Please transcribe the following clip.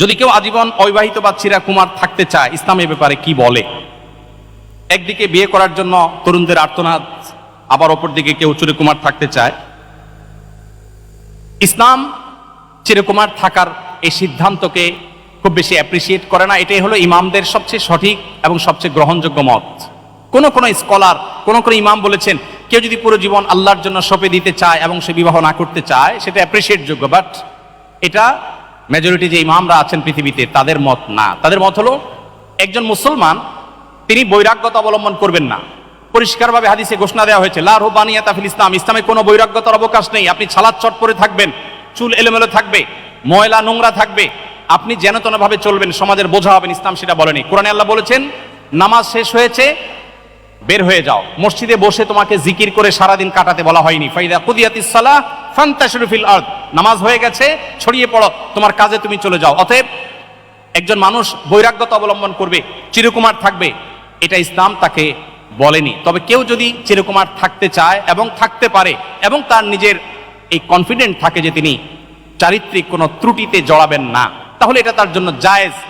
যদি কেউ আজীবন অবিবাহিত বা চিরা কুমার থাকতে চায়, ইসলাম এ ব্যাপারে কি বলে? একদিকে বিয়ে করার জন্য তরুণদের আর্তনাদ, আবার অপর দিকে কেউ চিরকুমার থাকতে চায়। ইসলাম চিরকুমার থাকার এই সিদ্ধান্তকে খুব বেশি অ্যাপ্রিসিয়েট করে না। এটাই হলো ইমামদের সবচেয়ে সঠিক এবং সবচেয়ে গ্রহণযোগ্য মত। কোন কোন স্কলার কোন কোন ইমাম বলেছেন, কেউ যদি পুরো জীবন আল্লাহর জন্য সঁপে দিতে চায় এবং সে বিবাহ না করতে চায়, সেটা অ্যাপ্রিসিয়েট যোগ্য। বাট এটা মেজরিটি যে ইমামরা আছেন পৃথিবীতে, তাদের মত না। তাদের মত হলো, একজন মুসলমান, তিনি বৈরাগ্যতা অবলম্বন করবেন না। পরিষ্কারভাবে হাদিসে ঘোষণা দেওয়া হয়েছে, লা রুবানিয়া তাফিল ইসলাম ইসলামে কোনো বৈরাগ্যতার অবকাশ নেই। আপনি ছালাদ চট পরে থাকবেন, চুল এলোমেলো থাকবে, ময়লা নোংরা থাকবে, আপনি যেন তেনভাবে চলবেন, সমাজের বোঝা হবেন ইসলাম সেটা বলেনি। কোরআনে আল্লাহ বলেছেন, নামাজ শেষ হয়েছে, বের হয়ে যাও। মসজিদে বসে তোমাকে জিকির করে সারাদিন কাটাতে বলা হয়নি। ফাইদা কুদিয়াতিস সালাহ ফান্তাশিরু ফিল আরদ নামাজ হয়ে গেছে, ছড়িয়ে পড়ো, তোমার কাজে তুমি চলে যাও। অতএব একজন মানুষ বৈরাগ্যতা অবলম্বন করবে, চিরকুমার থাকবে, এটা ইসলাম তাকে বলেনি। তবে কেউ যদি চিরকুমার থাকতে চায় এবং থাকতে পারে এবং তার নিজের এই কনফিডেন্ট থাকে যে তিনি চারিত্রিক কোনো ত্রুটিতে জড়াবেন না, তাহলে এটা তার জন্য জায়েজ।